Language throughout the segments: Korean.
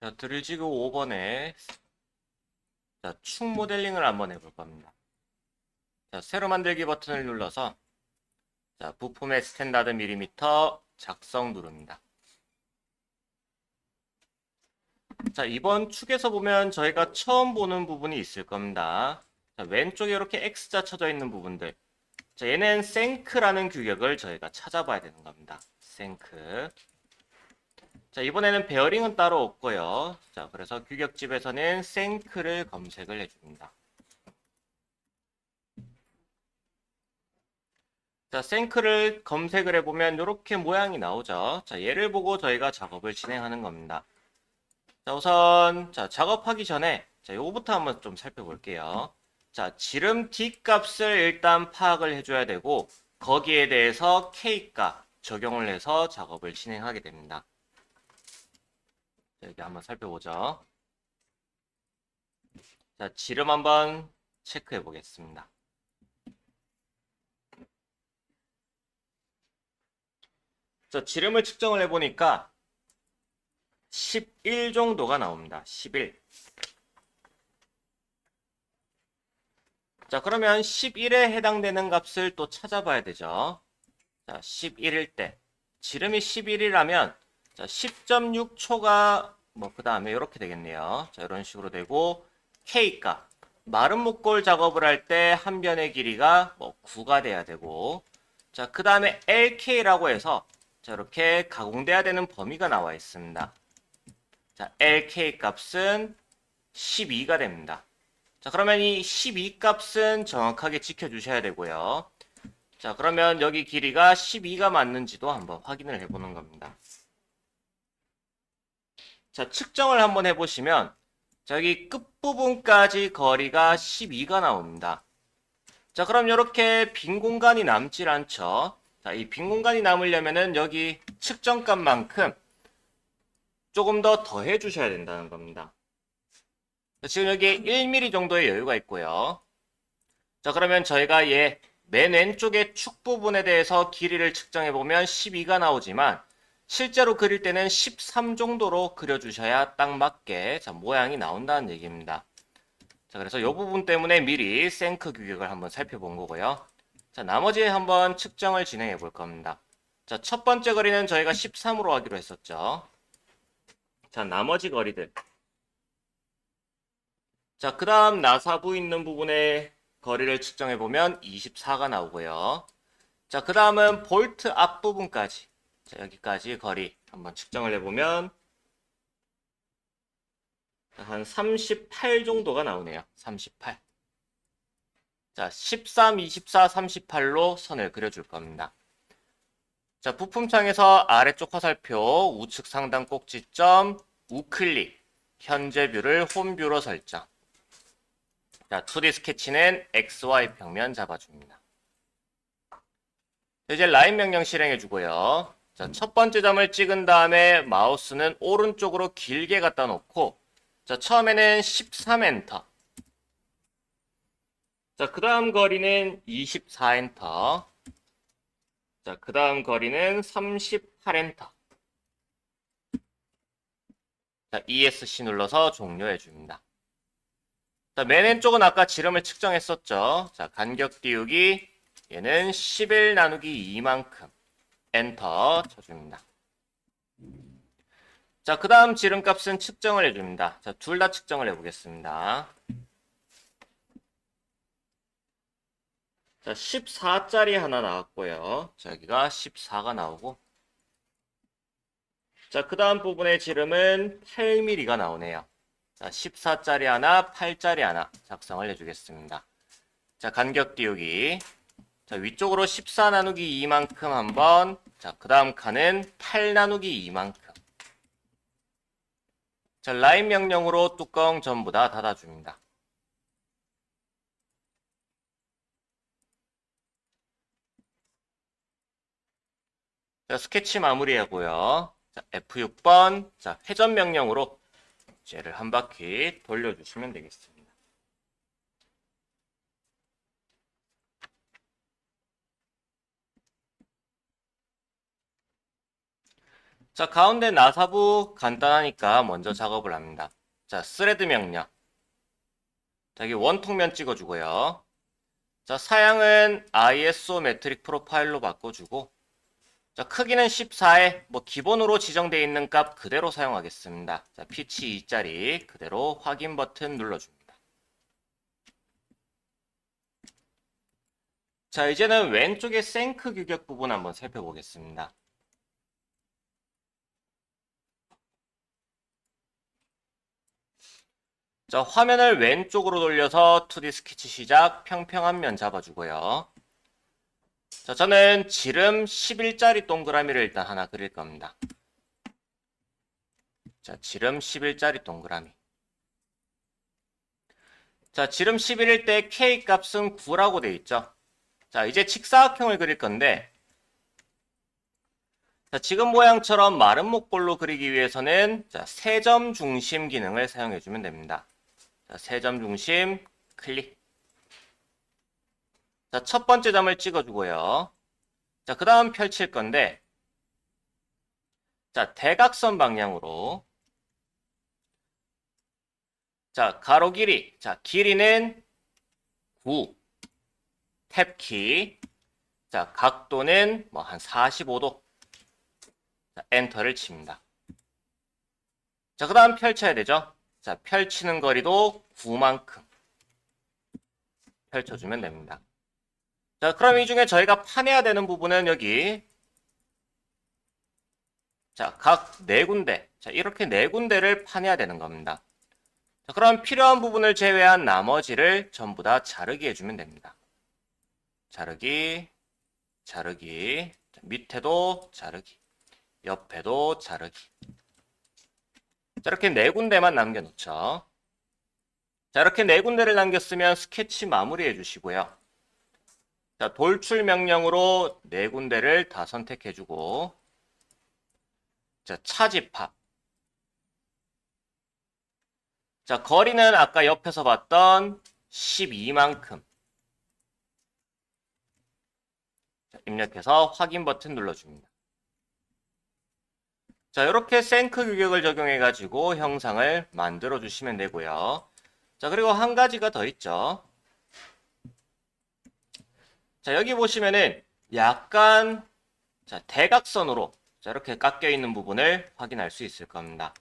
자, 드릴지구 5번에 자, 축 모델링을 한번 해볼 겁니다. 자, 새로 만들기 버튼을 눌러서 자, 부품의 스탠다드 밀리미터 작성 누릅니다. 자, 이번 축에서 보면 저희가 처음 보는 부분이 있을 겁니다. 자, 왼쪽에 이렇게 X자 쳐져 있는 부분들. 자, 얘는 생크라는 규격을 저희가 찾아봐야 되는 겁니다. 생크. 자, 이번에는 베어링은 따로 없고요. 자, 그래서 규격집에서는 생크를 검색을 해줍니다. 자, 생크를 검색을 해보면 이렇게 모양이 나오죠. 자, 얘를 보고 저희가 작업을 진행하는 겁니다. 자, 우선, 자, 작업하기 전에, 자, 요거부터 한번 좀 살펴볼게요. 자, 지름 D 값을 일단 파악을 해줘야 되고, 거기에 대해서 K 값 적용을 해서 작업을 진행하게 됩니다. 자, 여기 한번 살펴보죠. 자, 지름 한번 체크해 보겠습니다. 자, 지름을 측정을 해보니까 11 정도가 나옵니다. 11. 자, 그러면 11에 해당되는 값을 또 찾아봐야 되죠. 자, 11일 때. 지름이 11이라면, 자, 10.6초가, 뭐, 그 다음에 이렇게 되겠네요. 자, 이런 식으로 되고, K가, 마른 목골 작업을 할 때 한 변의 길이가 뭐 9가 돼야 되고, 자, 그 다음에 LK라고 해서, 자, 이렇게 가공돼야 되는 범위가 나와 있습니다. 자, LK 값은 12가 됩니다. 자, 그러면 이 12 값은 정확하게 지켜주셔야 되고요. 자, 그러면 여기 길이가 12가 맞는지도 한번 확인을 해보는 겁니다. 자, 측정을 한번 해보시면, 자, 여기 끝부분까지 거리가 12가 나옵니다. 자, 그럼 이렇게 빈 공간이 남질 않죠. 자, 이 빈 공간이 남으려면은 여기 측정값만큼 조금 더 더해 주셔야 된다는 겁니다. 자, 지금 여기 1mm 정도의 여유가 있고요. 자, 그러면 저희가 얘 맨 왼쪽의 축 부분에 대해서 길이를 측정해 보면 12가 나오지만 실제로 그릴 때는 13 정도로 그려주셔야 딱 맞게 자, 모양이 나온다는 얘기입니다. 자, 그래서 이 부분 때문에 미리 생크 규격을 한번 살펴본 거고요. 자, 나머지 한번 측정을 진행해 볼 겁니다. 자, 첫 번째 거리는 저희가 13으로 하기로 했었죠. 자, 나머지 거리들. 자, 그 다음 나사부 있는 부분의 거리를 측정해 보면 24가 나오고요. 자, 그 다음은 볼트 앞부분까지. 자, 여기까지 거리 한번 측정을 해보면 한 38 정도가 나오네요. 38. 자, 13, 24, 38로 선을 그려줄 겁니다. 자, 부품창에서 아래쪽 화살표 우측 상단 꼭지점 우클릭 현재 뷰를 홈뷰로 설정. 자, 2D 스케치는 XY 평면 잡아줍니다. 이제 라인 명령 실행해 주고요. 자, 첫 번째 점을 찍은 다음에 마우스는 오른쪽으로 길게 갖다 놓고 자, 처음에는 13 엔터. 자, 그 다음 거리는 24 엔터. 자, 그 다음 거리는 38 엔터. 자, ESC 눌러서 종료해 줍니다. 자, 맨 왼쪽은 아까 지름을 측정했었죠. 자, 간격 띄우기. 얘는 11 나누기 2만큼. 엔터 쳐줍니다. 자, 그 다음 지름값은 측정을 해줍니다. 자, 둘 다 측정을 해보겠습니다. 자, 14짜리 하나 나왔고요. 자, 여기가 14가 나오고. 자, 그 다음 부분의 지름은 8mm가 나오네요. 자, 14짜리 하나, 8짜리 하나 작성을 해주겠습니다. 자, 간격 띄우기. 자, 위쪽으로 14 나누기 2만큼 한번. 자, 그 다음 칸은 8 나누기 2만큼. 자, 라인 명령으로 뚜껑 전부 다 닫아줍니다. 자, 스케치 마무리하고요. 자, F6번. 자, 회전 명령으로 쟤를 한 바퀴 돌려주시면 되겠습니다. 자, 가운데 나사부 간단하니까 먼저 작업을 합니다. 자, 스레드 명령. 자, 여기 원통면 찍어주고요. 자, 사양은 ISO 메트릭 프로파일로 바꿔주고, 자, 크기는 14에 뭐 기본으로 지정되어 있는 값 그대로 사용하겠습니다. 자, 피치 2짜리 그대로 확인 버튼 눌러줍니다. 자, 이제는 왼쪽의 생크 규격 부분 한번 살펴보겠습니다. 자, 화면을 왼쪽으로 돌려서 2D 스케치 시작 평평한 면 잡아주고요. 자, 저는 지름 11짜리 동그라미를 일단 하나 그릴 겁니다. 자, 지름 11짜리 동그라미. 자, 지름 11일 때 K 값은 9라고 돼 있죠. 자, 이제 직사각형을 그릴 건데, 자, 지금 모양처럼 마른 목볼로 그리기 위해서는 자, 세점 중심 기능을 사용해 주면 됩니다. 자, 세점 중심 클릭. 자, 첫 번째 점을 찍어주고요. 자, 그 다음 펼칠 건데, 자, 대각선 방향으로. 자, 가로 길이. 자, 길이는 9. 탭키. 자, 각도는 뭐 한 45도. 자, 엔터를 칩니다. 자, 그 다음 펼쳐야 되죠. 자, 펼치는 거리도 9만큼 펼쳐주면 됩니다. 자, 그럼 이 중에 저희가 파내야 되는 부분은 여기 자, 각 네 군데. 자, 이렇게 네 군데를 파내야 되는 겁니다. 자, 그럼 필요한 부분을 제외한 나머지를 전부 다 자르기 해주면 됩니다. 자르기, 자르기, 자, 밑에도 자르기, 옆에도 자르기. 자, 이렇게 네 군데만 남겨놓죠. 자, 이렇게 네 군데를 남겼으면 스케치 마무리해 주시고요. 자, 돌출 명령으로 네 군데를 다 선택해 주고, 자, 차집합. 자, 거리는 아까 옆에서 봤던 12만큼. 자, 입력해서 확인 버튼 눌러줍니다. 자, 이렇게 생크 규격을 적용해 가지고 형상을 만들어 주시면 되고요. 자, 그리고 한 가지가 더 있죠. 자, 여기 보시면은 약간 자, 대각선으로 자, 이렇게 깎여 있는 부분을 확인할 수 있을 겁니다.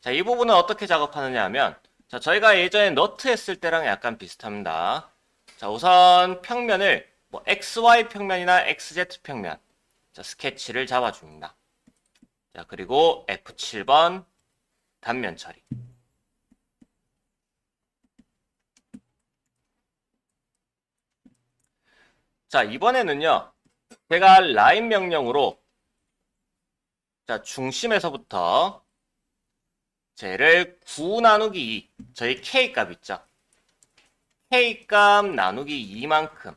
자, 이 부분은 어떻게 작업하느냐 하면 자, 저희가 예전에 너트 했을 때랑 약간 비슷합니다. 자, 우선 평면을 뭐 XY 평면이나 XZ 평면 자, 스케치를 잡아줍니다. 자, 그리고 F7번 단면 처리. 자, 이번에는요. 제가 라인 명령으로 자, 중심에서부터 쟤를 9 나누기 2. 저희 K 값 있죠? K 값 나누기 2만큼.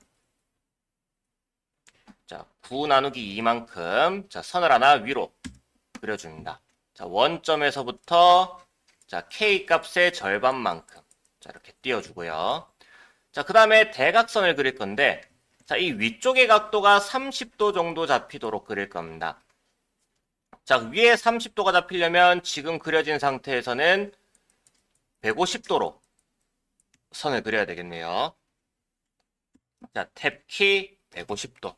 자, 9 나누기 2만큼. 자, 선을 하나 위로 그려줍니다. 자, 원점에서부터 자, K 값의 절반만큼. 자, 이렇게 띄워주고요. 자, 그 다음에 대각선을 그릴 건데, 자, 이 위쪽의 각도가 30도 정도 잡히도록 그릴 겁니다. 자, 위에 30도가 잡히려면 지금 그려진 상태에서는 150도로 선을 그려야 되겠네요. 자, 탭키 150도.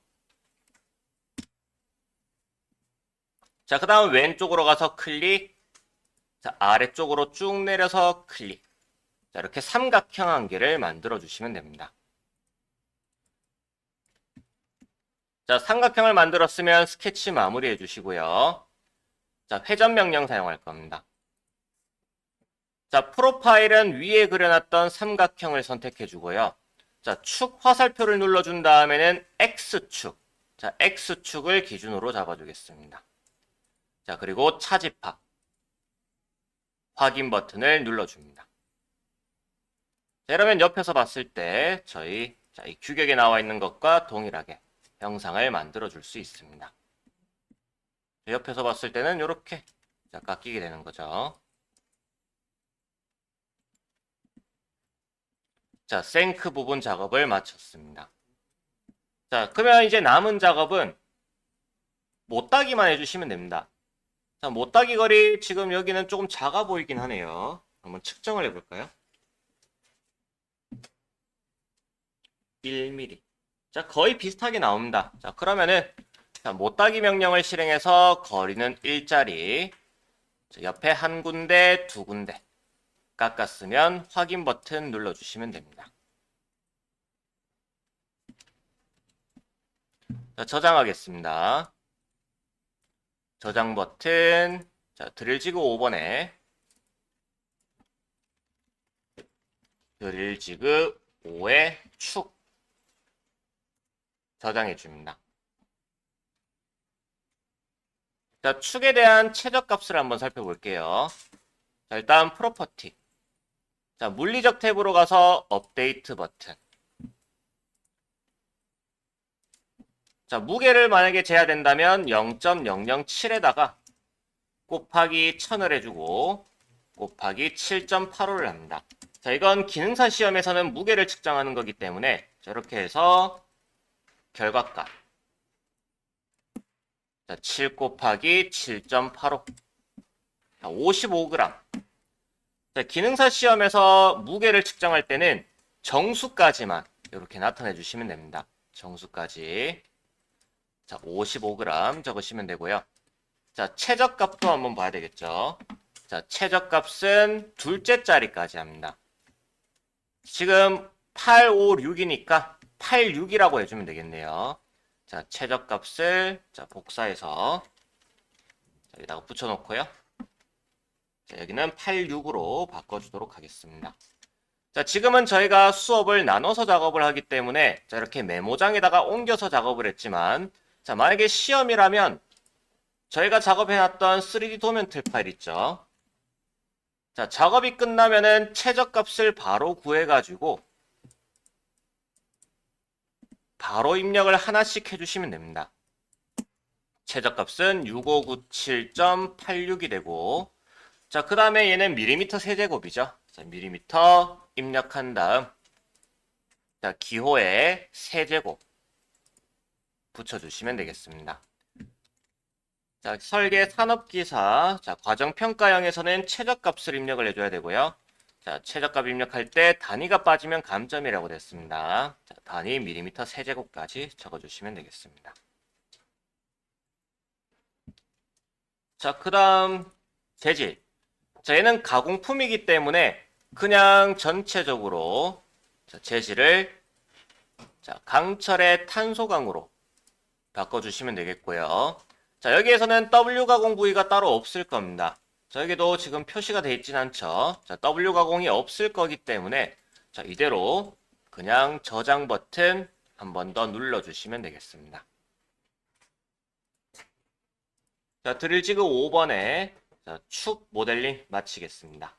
자, 그 다음 왼쪽으로 가서 클릭. 자, 아래쪽으로 쭉 내려서 클릭. 자, 이렇게 삼각형 한 개를 만들어 주시면 됩니다. 자, 삼각형을 만들었으면 스케치 마무리해 주시고요. 자, 회전 명령 사용할 겁니다. 자, 프로파일은 위에 그려놨던 삼각형을 선택해 주고요. 자, 축 화살표를 눌러준 다음에는 X축. 자, X축을 기준으로 잡아주겠습니다. 자, 그리고 차집합. 확인 버튼을 눌러줍니다. 자, 이러면 옆에서 봤을 때 저희 자, 이 규격에 나와 있는 것과 동일하게 형상을 만들어 줄 수 있습니다. 옆에서 봤을 때는 이렇게 자, 깎이게 되는 거죠. 자, 생크 부분 작업을 마쳤습니다. 자, 그러면 이제 남은 작업은 못 따기만 해주시면 됩니다. 자, 못 따기 거리 지금 여기는 조금 작아 보이긴 하네요. 한번 측정을 해볼까요? 1mm. 자, 거의 비슷하게 나옵니다. 자, 그러면은 자, 못 따기 명령을 실행해서 거리는 1짜리 자, 옆에 한 군데, 두 군데 깎았으면 확인 버튼 눌러주시면 됩니다. 자, 저장하겠습니다. 저장 버튼, 자, 드릴 지그 5번에 드릴 지그 5의 축 저장해 줍니다. 자, 축에 대한 최저값을 한번 살펴볼게요. 자, 일단 프로퍼티. 자, 물리적 탭으로 가서 업데이트 버튼. 자, 무게를 만약에 재야 된다면 0.007에다가 곱하기 1000을 해주고 곱하기 7.85를 합니다. 자, 이건 기능사 시험에서는 무게를 측정하는 거기 때문에 저렇게 해서 결과값. 자, 7 곱하기 7.85. 자, 55g. 자, 기능사 시험에서 무게를 측정할 때는 정수까지만 이렇게 나타내 주시면 됩니다. 정수까지. 자, 55g 적으시면 되고요. 자, 최저값도 한번 봐야 되겠죠. 자, 최저값은 둘째 자리까지 합니다. 지금 856이니까 86이라고 해주면 되겠네요. 자, 최저값을 자, 복사해서 자, 여기다가 붙여놓고요. 자, 여기는 86으로 바꿔주도록 하겠습니다. 자, 지금은 저희가 수업을 나눠서 작업을 하기 때문에 자, 이렇게 메모장에다가 옮겨서 작업을 했지만 자, 만약에 시험이라면 저희가 작업해놨던 3D 도면 틀 파일 있죠. 자, 작업이 끝나면은 최저값을 바로 구해가지고 바로 입력을 하나씩 해주시면 됩니다. 최저값은 6597.86이 되고 자, 그 다음에 얘는 밀리미터 세제곱이죠. 자, 밀리미터 입력한 다음 자, 기호에 세제곱 붙여주시면 되겠습니다. 자, 설계 산업기사, 자, 과정평가형에서는 최저값을 입력을 해줘야 되고요. 자, 최저값 입력할 때 단위가 빠지면 감점이라고 됐습니다. 자, 단위 밀리미터 세제곱까지 적어주시면 되겠습니다. 자, 그 다음 재질. 자, 얘는 가공품이기 때문에 그냥 전체적으로 자, 재질을 자, 강철의 탄소강으로 바꿔주시면 되겠고요. 자, 여기에서는 W 가공 부위가 따로 없을 겁니다. 자, 여기도 지금 표시가 되어 있진 않죠. 자, W 가공이 없을 거기 때문에 자, 이대로 그냥 저장 버튼 한 번 더 눌러주시면 되겠습니다. 자, 드릴지그 5번에 자, 축 모델링 마치겠습니다.